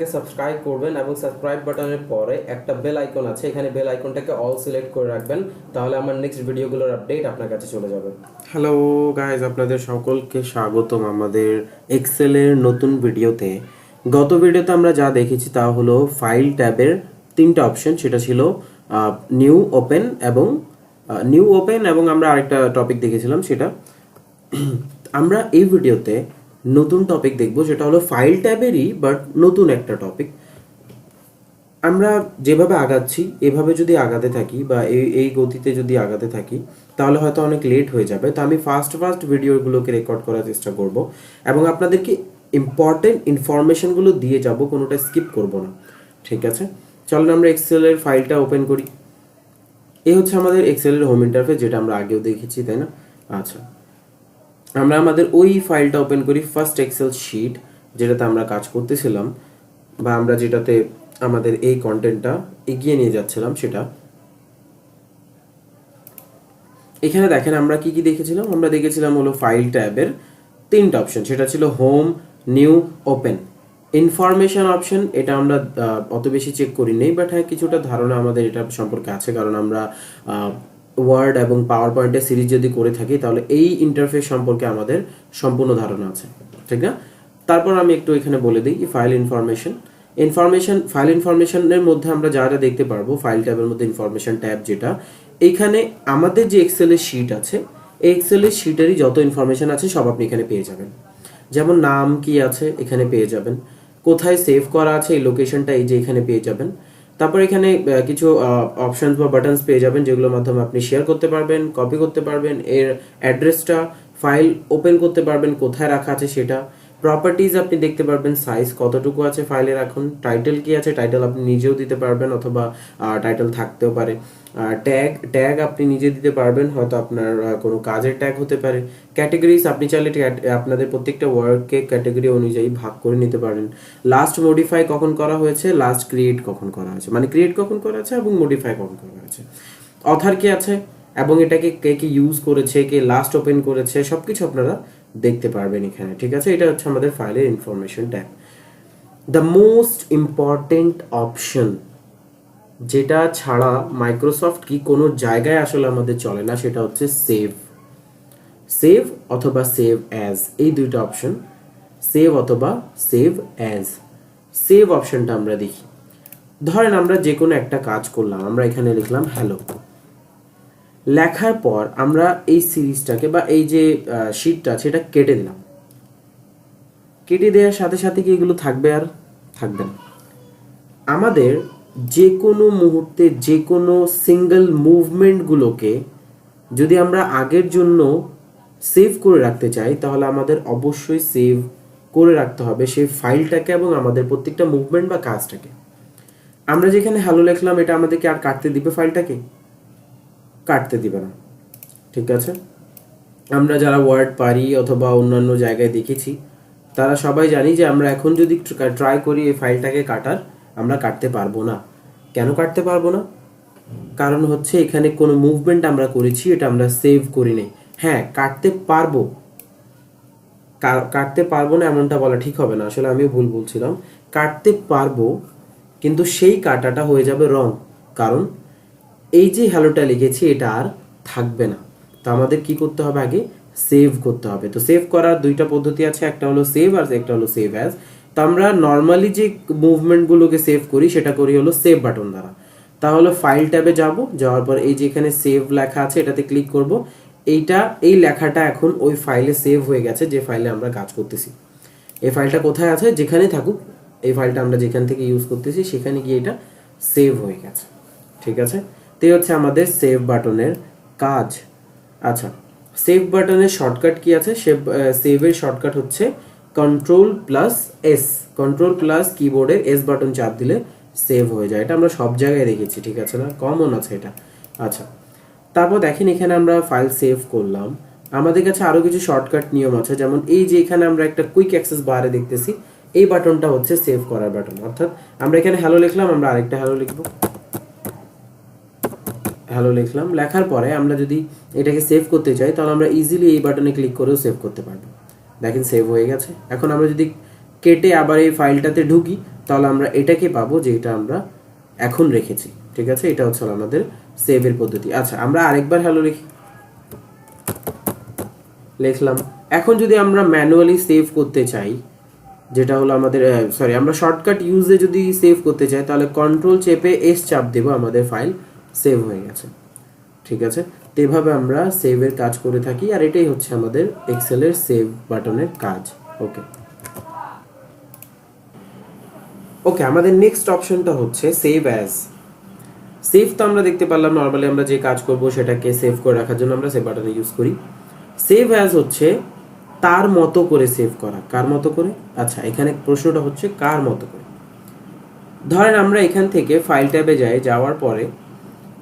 চ্যানেলটাকে সাবস্ক্রাইব করবেন এবং সাবস্ক্রাইব বাটনের পরে একটা বেল আইকন আছে, এখানে বেল আইকনটাকে অল সিলেক্ট করে রাখবেন, তাহলে আমার নেক্সট ভিডিওগুলোর আপডেট আপনার কাছে চলে যাবে। হ্যালো গাইজ আপনাদের সকলকে স্বাগতম আমাদের এক্সেলের নতুন ভিডিওতে গত ভিডিওতে আমরা যা দেখেছি তা হলো ফাইল ট্যাবের তিনটা অপশন সেটা ছিল নিউ ওপেন এবং নিউ ওপেন এবং আমরা আরেকটা টপিক দেখেছিলাম সেটা। আমরা এই ভিডিওতে নতুন টপিক দেখব, সেটা হলো ফাইল ট্যাবেরই বাট নতুন একটা টপিক আমরা যেভাবে আগাচ্ছি, এভাবে যদি আগাতে থাকি, বা এই এই গতিতে যদি আগাতে থাকি, তাহলে হয়তো অনেক লেট হয়ে যাবে। তো আমি ফার্স্ট ফার্স্ট ভিডিওগুলোকে রেকর্ড করার চেষ্টা করব, এবং আপনাদেরকে ইম্পর্টেন্ট ইনফরমেশনগুলো দিয়ে যাব, কোনোটা স্কিপ করব না। ঠিক আছে? চলুন আমরা এক্সেলের ফাইলটা ওপেন করি। এই হচ্ছে আমাদের এক্সেলের হোম ইন্টারফেস যেটা আমরা আগেও দেখেছি, তাই না? আচ্ছা। আমরা আমাদের ওই ফাইলটা ওপেন করি ফার্স্ট এক্সেল শিট যেটাতে আমরা কাজ করতেছিলাম, বা আমরা যেটাতে আমাদের এই কন্টেন্টটা এগিয়ে নিয়ে যাচ্ছিলাম সেটা। এখানে দেখেন আমরা কি কি দেখেছিলাম? আমরা দেখেছিলাম হলো ফাইল ট্যাবের তিনটা অপশন সেটা ছিল home new open information option এটা আমরা অত বেশি চেক করি নেই বাট হ্যাঁ কিছুটা ধারণা আমাদের এটা সম্পর্কে আছে, কারণ আমরা ওয়ার্ড এবং পাওয়ার পয়েন্টের সিরিজ যদি করে থাকি, তাহলে এই ইন্টারফেস সম্পর্কে আমাদের সম্পূর্ণ ধারণা আছে, ঠিক না? তারপর আমি একটু এখানে বলে দিই ফাইল ইনফরমেশন ইনফরমেশন ফাইল ইনফরমেশনের মধ্যে আমরা যা যা দেখতে পারব ফাইল ট্যাবের মধ্যে ইনফরমেশন ট্যাব যেটা এইখানে আমাদের যে এক্সেলের শিট আছে, এই এক্সেলের শিটেরই যত ইনফরমেশন আছে সব আপনি এখানে পেয়ে যাবেন। যেমন নাম কি আছে, এখানে পেয়ে যাবেন। কোথায় সেভ করা আছে, এই লোকেশনটা এই যে এখানে পেয়ে যাবেন। তারপর এখানে কিছু অপশানস বা বাটনস পেয়ে যাবেন যেগুলোর মাধ্যমে আপনি শেয়ার করতে পারবেন কপি করতে পারবেন, এর অ্যাড্রেসটা ফাইল ওপেন করতে পারবেন, কোথায় রাখা আছে সেটা প্রপার্টিজ আপনি দেখতে পারবেন সাইজ কতটুকু আছে ফাইলের এখন টাইটেল কি আছে টাইটেল আপনি নিজেও দিতে পারবেন অথবা টাইটেল থাকতেও পারে। ট্যাগ ট্যাগ আপনি নিজে দিতে পারবেন, হয়তো আপনার কোনো কাজের ট্যাগ হতে পারে। ক্যাটাগরিজ আপনি চাইলে আপনাদের প্রত্যেকটা ওয়ার্ককে ক্যাটাগরি অনুযায়ী ভাগ করে নিতে পারেন। লাস্ট মডিফাই কখন করা হয়েছে? লাস্ট ক্রিয়েট কখন করা হয়েছে? মানে ক্রিয়েট কখন করা হয়েছে এবং মডিফাই কখন করা হয়েছে? অথার কি আছে এবং এটাকে কে কে ইউজ করেছে, কে লাস্ট ওপেন করেছে সব কিছু আপনারা দেখতে পারবেন এখানে, ঠিক আছে? এটা হচ্ছে আমাদের ফাইলের information tag the most important option যেটা ছাড়া মাইক্রোসফট কি কোনো জায়গায় আসলে আমাদের চলে না, সেটা হচ্ছে সেভ সেভ অথবা সেভ অ্যাজ এই দুইটা অপশন সেভ অথবা সেভ অ্যাজ সেভ অপশনটা আমরা দেখি। ধরেন আমরা যে কোনো একটা কাজ করলাম, আমরা এখানে লিখলাম হ্যালো লেখার পর আমরা এই সিরিজটাকে বা এই যে শিটটা সেটা কেটে দিলাম। কেটে দেওয়ার সাথে সাথে কি এগুলো থাকবে আর? থাকবে না। আমাদের যে কোনো মুহূর্তে যে কোনো সিঙ্গেল মুভমেন্টগুলোকে যদি আমরা আগের জন্য সেভ করে রাখতে চাই, তাহলে আমাদের অবশ্যই সেভ করে রাখতে হবে সেই ফাইলটাকে এবং আমাদের প্রত্যেকটা মুভমেন্ট বা কাজটাকে। আমরা যেখানে হ্যালো লিখলাম, এটা আমাদেরকে আর কাটতে দিবে ফাইলটাকে কাটতে দিবে না। ঠিক আছে? আমরা যারা ওয়ার্ড পারি অথবা অন্যান্য জায়গায় দেখেছি, তারা সবাই জানি যে আমরা এখন যদি ট্রাই করি এই ফাইলটাকে কাটার আমরা কাটতে পারব না। কেন কাটতে পারব না? কারণ হচ্ছে এখানে কোনো মুভমেন্ট আমরা করেছি, এটা আমরা সেভ করি নাই। হ্যাঁ কাটতে পারব। কাটতে পারব না এমনটা বলা ঠিক হবে না, আসলে আমি ভুল বলছিলাম। কাটতে পারব, কিন্তু সেই কাটাটা হয়ে যাবে রং কারণ এই যে হ্যালোটা লিখেছি, এটা আর থাকবে না। তো আমাদের কি করতে হবে আগে? সেভ করতে হবে। তো সেভ করার দুইটা পদ্ধতি আছে, একটা হলো সেভ আর একটা হলো সেভ অ্যাজ তো আমরা নর্মালি যে মুভমেন্টগুলোকে সেভ করি, সেটা করি হলো সেভ বাটন দ্বারা। তাহলে ফাইল ট্যাবে যাব, যাওয়ার পর এই যে এখানে সেভ লেখা আছে, এটাতে ক্লিক করব। এইটা, এই লেখাটা এখন ওই ফাইলে সেভ হয়ে গেছে, যে ফাইলে আমরা কাজ করতেছি। এই ফাইলটা কোথায় আছে? যেখানে থাকুক, এই ফাইলটা আমরা যেখান থেকে ইউজ করতেছি, সেখানে গিয়ে এটা সেভ হয়ে গেছে। ঠিক আছে? তো এই হচ্ছে আমাদের সেভ বাটনের কাজ। আচ্ছা সেভ বাটনের শর্টকাট কি আছে? সেভ সেভের শর্টকাট হচ্ছে control plus S control plus কিবোর্ডের এস বাটন চাপ দিলে সেভ হয়ে যায়। এটা আমরা সব জায়গায় দেখেছি, ঠিক আছে না? কমন আছে এটা। আচ্ছা। তারপর দেখেন এখানে আমরা ফাইল সেভ করলাম। আমাদের কাছে আরও কিছু শর্টকাট নিয়ম আছে। যেমন এই যে এখানে আমরা একটা কুইক অ্যাক্সেস বারে দেখতেছি, এই বাটনটা হচ্ছে সেভ করার বাটন অর্থাৎ আমরা এখানে হ্যালো লিখলাম, আমরা আরেকটা হ্যালো লিখব। হ্যালো লিখলাম। লেখার পরে আমরা যদি এটাকে সেভ করতে চাই, তাহলে আমরা ইজিলি এই বাটনে ক্লিক করেও সেভ করতে পারব। দেখেন সেভ হয়ে গেছে। এখন আমরা যদি কেটে আবার এই ফাইলটাতে ঢুকি, তাহলে আমরা এটাকে পাবো যে এটা আমরা এখন রেখেছি। ঠিক আছে? এটা হচ্ছে আমাদের সেভের পদ্ধতি। আচ্ছা আমরা আরেকবার হ্যালো লিখি। লিখলাম। এখন যদি আমরা ম্যানুয়ালি সেভ করতে চাই, যেটা হলো আমাদের সরি আমরা শর্টকাট ইউজে যদি সেভ করতে চাই, তাহলে কন্ট্রোল চেপে এস চাপ দেব, আমাদের ফাইল সেভ হয়ে গেছে। ঠিক আছে? তো এভাবে আমরা সেভের কাজ করে থাকি, আর এটাই হচ্ছে আমাদের এক্সেলের সেভ বাটনের কাজ ওকে ওকে আমাদের নেক্সট অপশনটা হচ্ছে সেভ অ্যাজ সেভ তো আমরা দেখতে পারলাম নর্মালি আমরা যে কাজ করব সেটাকে সেভ করে রাখার জন্য আমরা সেভ বাটনে ইউজ করি। সেভ অ্যাজ হচ্ছে তার মতো করে সেভ করা। কার মতো করে? আচ্ছা এখানে প্রশ্নটা হচ্ছে কার মতো করে? ধরেন আমরা এখান থেকে ফাইল ট্যাবে যাই, যাওয়ার পরে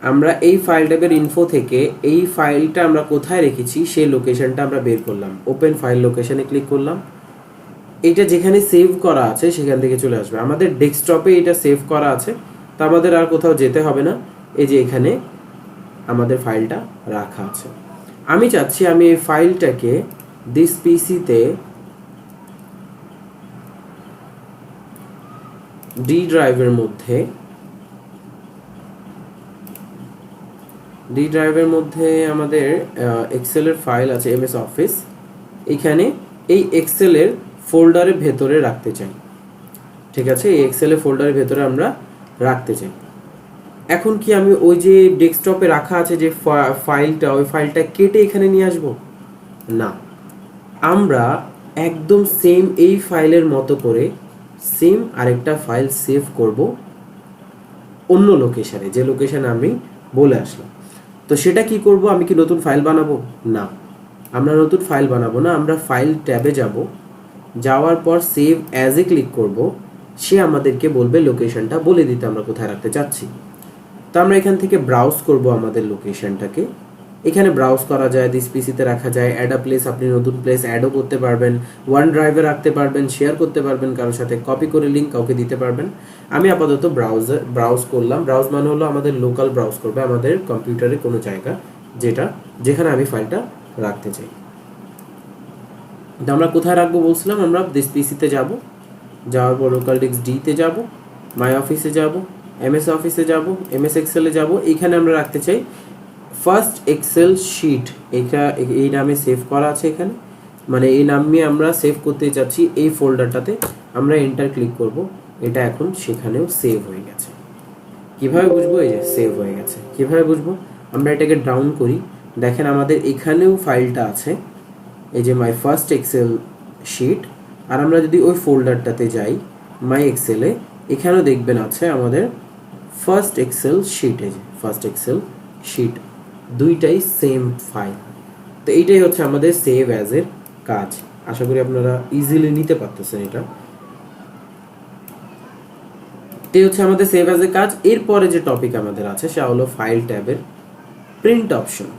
আমরা এই ফাইল ট্যাবের ইনফো থেকে এই ফাইলটা আমরা কোথায় রেখেছি, সেই লোকেশনটা আমরা বের করলাম। ওপেন ফাইল লোকেশনে ক্লিক করলাম। এটা যেখানে সেভ করা আছে, সেখান থেকে চলে আসবে। আমাদের ডেস্কটপে এটা সেভ করা আছে। তা আমাদের আর কোথাও যেতে হবে না। এই যে এখানে আমাদের ফাইলটা রাখা আছে। আমি চাচ্ছি আমি এই ফাইলটাকে দিস পিসিতে ডি ড্রাইভের মধ্যে ডি ড্রাইভের মধ্যে আমাদের এক্সেলের ফাইল আছে এমএস অফিস এখানে এই এক্সেলের ফোল্ডারের ভেতরে রাখতে চাই। ঠিক আছে? এই এক্সেলের ফোল্ডারের ভেতরে আমরা রাখতে চাই। এখন কি আমি ওই যে ডেস্কটপে রাখা আছে যে ফাইলটা ওই ফাইলটা কেটে এখানে নিয়ে আসব? না। আমরা একদম সেম এই ফাইলের মতো করে সেম আরেকটা ফাইল সেভ করব অন্য লোকেশানে যে লোকেশানে আমি বলে আসলাম। তো সেটা কি করব? আমি কি নতুন ফাইল বানাবো? না। আমরা নতুন ফাইল বানাবো না, আমরা ফাইল ট্যাবে যাব। যাওয়ার পর সেভ অ্যাজে ক্লিক করব। সে আমাদেরকে বলবে লোকেশনটা বলে দিতে আমরা কোথায় রাখতে চাচ্ছি। তো আমরা এখান থেকে ব্রাউজ করব আমাদের লোকেশনটাকে এখানে ব্রাউজ করা যায় দিস পিসিতে রাখা যায় অ্যাড আ প্লেস আপনি নতুন প্লেস অ্যাডও করতে পারবেন ওয়ান ড্রাইভে রাখতে পারবেন শেয়ার করতে পারবেন, কারোর সাথে কপি করে লিঙ্ক কাউকে দিতে পারবেন। আমি আপাতত ব্রাউজার ব্রাউজ করলাম। ব্রাউজ মানে হলো আমাদের লোকাল ব্রাউজ করবে, আমাদের কম্পিউটারে কোনো জায়গা যেটা, যেখানে আমি ফাইলটা রাখতে চাই। আমরা কোথায় রাখব বলছিলাম আমরা? দিস পিসিতে যাব, যাওয়ার পর লোকাল ডিস্ক ডিতে যাব মাই অফিসে যাব এমএস অফিসে যাব এমএস এক্সেলে যাব, এইখানে আমরা রাখতে চাই ফার্স্ট এক্সেল শিট এটা, এই নামে সেভ করা আছে এখানে। মানে এই নামে আমরা সেভ করতে যাচ্ছি এই ফোল্ডারটাতে আমরা এন্টার ক্লিক করব। এটা এখন সেখানেও সেভ হয়ে গেছে। কীভাবে বুঝব? এই যে সেভ হয়ে গেছে। কীভাবে বুঝব? আমরা এটাকে ডাউন করি। দেখেন আমাদের এখানেও ফাইলটা আছে। এই যে মাই ফার্স্ট এক্সেল শিট আর আমরা যদি ওই ফোল্ডারটাতে যাই মাই এক্সেলে এখানেও দেখবেন আছে আমাদের ফার্স্ট এক্সেল শিট এই যে ফার্স্ট এক্সেল শিট দুইটাই সেম ফাইল তো এইটাই হচ্ছে আমাদের সেভ অ্যাজ এর কাজ। আশা করি আপনারা ইজিলি নিতে পারতেছেন এটা। এই হচ্ছে আমাদের সেভ অ্যাজ এর কাজ। এরপরে যে টপিক আমাদের আছে, সেটা হলো ফাইল ট্যাবের প্রিন্ট অপশন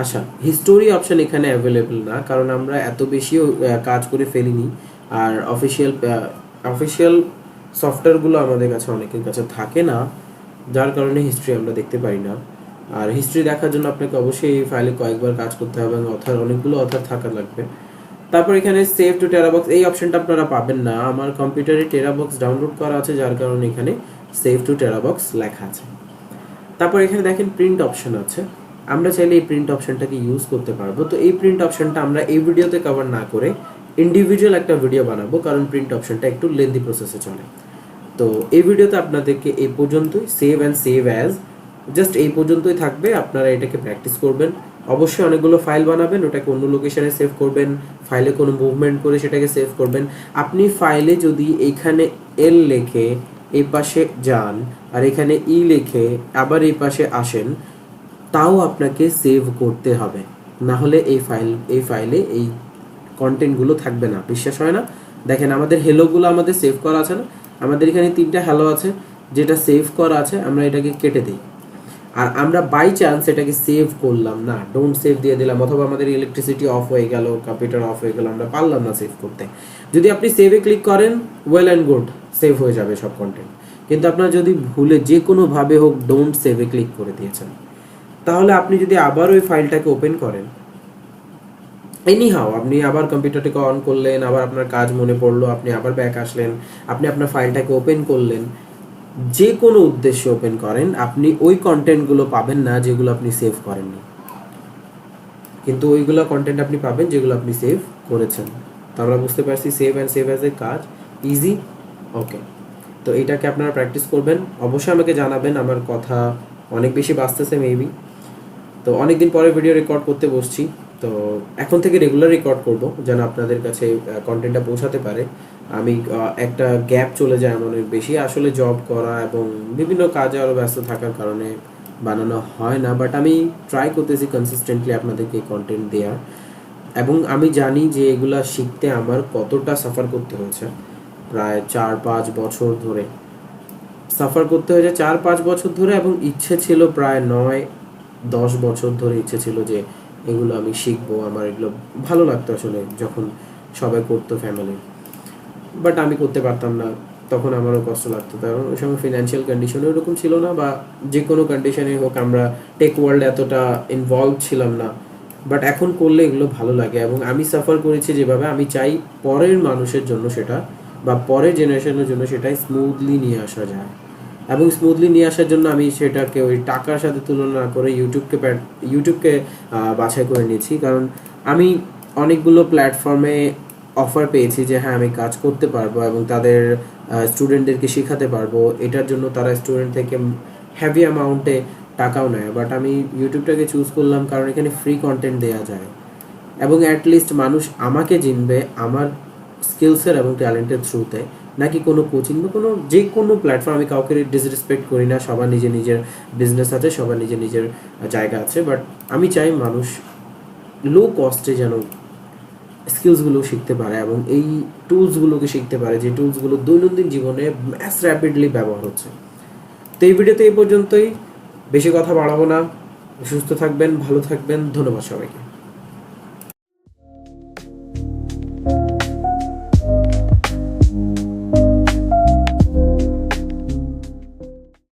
আচ্ছা হিস্টোরি অপশন এখানে অ্যাভেলেবল না, কারণ আমরা এত বেশিও কাজ করে ফেলিনি। আর অফিসিয়াল অফিসিয়াল সফটওয়্যারগুলো আমাদের কাছে অনেকের কাছে থাকে না, যার কারণে হিস্ট্রি আমরা দেখতে পারি না। আর হিস্ট্রি দেখার জন্য আপনাকে অবশ্যই এই ফাইলে কয়েকবার কাজ করতে হবে এবং অথার অনেকগুলো অথার থাকা লাগবে। তারপর এখানে সেভ টু টেরাবক্স এই অপশনটা আপনারা পাবেন না। আমার কম্পিউটারে টেরাবক্স ডাউনলোড করা আছে, যার কারণে এখানে সেভ টু টেরাবক্স লেখা আছে। তারপর এখানে দেখেন প্রিন্ট অপশন আছে। আমরা চাইলে এই প্রিন্ট অপশনটাকে ইউজ করতে পারব। তো এই প্রিন্ট অপশনটা আমরা এই ভিডিওতে কভার না করে ইন্ডিভিজুয়াল একটা ভিডিও বানাবো, কারণ প্রিন্ট অপশনটা একটু লেন্দি প্রসেসে চলে। তো এই ভিডিওতে আপনাদেরকে এই পর্যন্তই। Save and save as just এই পর্যন্তই থাকবে, আপনারা এটাকে প্র্যাকটিস করবেন। অবশ্যই অনেকগুলো ফাইল বানাবেন, ওটাকে অন্য লোকেশনে সেভ করবেন ফাইলে কোনো মুভমেন্ট করে সেটাকে সেভ করবেন। আপনি ফাইলে যদি এইখানে এল লেখে, এই পাশে যান, আর এখানে ই লেখে, আবার এই পাশে আসেন, তাও আপনাকে সেভ করতে হবে। না হলে এই ফাইল এই ফাইলে এই কন্টেন্টগুলো থাকবে না, বিশ্বাস হয় না? দেখেন, আমাদের হেলোগুলো আমাদের সেভ করা আছে না? আমাদের এখানে তিনটা হ্যালো আছে, যেটা সেভ করা আছে, আমরা এটাকে কেটে দিই। আর আমরা বাই চান্স এটাকে সেভ করলাম, না ডোন্ট সেভ দিয়ে দিলাম, অথবা আমাদের ইলেকট্রিসিটি অফ হয়ে গেল কম্পিউটার অফ হয়ে গেল, আমরা পারলাম না সেভ করতে। যদি আপনি সেভে ক্লিক করেন ওয়েল অ্যান্ড গুড সেভ হয়ে যাবে সব কন্টেন্ট কিন্তু আপনার যদি ভুলে যে কোনোভাবে হোক ডোন্ট সেভে ক্লিক করে দিয়েছেন। তাহলে আপনি যদি আবার ওই ফাইলটাকে ওপেন করেন এনি হাও আপনি আবার কম্পিউটারটাকে অন করলেন, আবার আপনার কাজ মনে পড়ল, আপনি আবার ব্যাক আসলেন, আপনি আপনার ফাইলটাকে ওপেন করলেন যে কোনো উদ্দেশ্যে ওপেন করেন, আপনি ওই কন্টেন্টগুলো পাবেন না যেগুলো আপনি সেভ করেননি। কিন্তু ওইগুলো কন্টেন্ট আপনি পাবেন যেগুলো আপনি সেভ করেছেন। তো আমরা বুঝতে পারছি সেভ অ্যান্ড সেভ অ্যাজ এ কাজ ইজি ওকে তো এটাকে আপনারা প্র্যাকটিস করবেন। অবশ্যই আমাকে জানাবেন, আমার কথা অনেক বেশি বাঁচতেছে মেবি তো অনেকদিন পরে ভিডিও রেকর্ড করতে বসছি। তো এখন থেকে রেগুলার রেকর্ড করব, যেন আপনাদের কাছে কন্টেন্টটা পৌঁছাতে পারে। আমি একটা গ্যাপ চলে যায় অনেক বেশি। আসলে জব করা এবং বিভিন্ন কাজে আরও ব্যস্ত থাকার কারণে বানানো হয় না বাট আমি ট্রাই করতেছি কনসিস্টেন্টলি আপনাদেরকে কন্টেন্ট দেওয়ার এবং আমি জানি যে এগুলা শিখতে আমার কতটা সাফার করতে হয়েছে। প্রায় চার পাঁচ বছর ধরে। সাফার করতে হয়েছে চার পাঁচ বছর ধরে এবং ইচ্ছে ছিল প্রায় নয় দশ বছর ধরে ইচ্ছে ছিল যে এগুলো আমি শিখব, আমার এগুলো ভালো লাগতো আসলে যখন সবাই করতো ফ্যামিলি বাট আমি করতে পারতাম না, তখন আমারও কষ্ট লাগতো। কারণ ওই সময় ফিনান্সিয়াল কন্ডিশনও এরকম ছিল না বা যে কোনো কন্ডিশনে হোক আমরা টেক ওয়ার্ল্ড এতটা ইনভলভ ছিলাম না। বাট এখন করলে এগুলো ভালো লাগে এবং আমি সাফার করেছি যেভাবে, আমি চাই পরের মানুষের জন্য সেটা বা পরের জেনারেশনের জন্য সেটাই স্মুথলি নিয়ে আসা যায়। এবং স্মুথলি নিয়ে আসার জন্য আমি সেটাকে ওই টাকার সাথে তুলনা করে ইউটিউবকে ইউটিউবকে বাছাই করে নিয়েছি। কারণ আমি অনেকগুলো প্ল্যাটফর্মে অফার পেয়েছি যে হ্যাঁ আমি কাজ করতে পারব এবং তাদের স্টুডেন্টদেরকে শেখাতে পারব। এটার জন্য তারা স্টুডেন্ট থেকে হ্যাভি অ্যামাউন্টে টাকাও নেয়। বাট আমি ইউটিউবটাকে চুজ করলাম কারণ এখানে ফ্রি কন্টেন্ট দেওয়া যায়। এবং অ্যাটলিস্ট মানুষ আমাকে চিনবে আমার স্কিলসের এবং ট্যালেন্টের থ্রুতে নাকি কোনো কোচিং বা কোনো যে কোনো প্ল্যাটফর্ম আমি কাউকে ডিসরেসপেক্ট করি না, সবার নিজের নিজের বিজনেস আছে, সবার নিজের নিজের জায়গা আছে বাট আমি চাই মানুষ লো কস্টে যেন স্কিলসগুলো শিখতে পারে এবং এই টুলসগুলোকে শিখতে পারে, যে টুলসগুলো দৈনন্দিন জীবনে ম্যাস র্যাপিডলি ব্যবহার হচ্ছে। তো এই ভিডিওতে এই পর্যন্তই। বেশি কথা বাড়াবো না। সুস্থ থাকবেন, ভালো থাকবেন। ধন্যবাদ সবাইকে।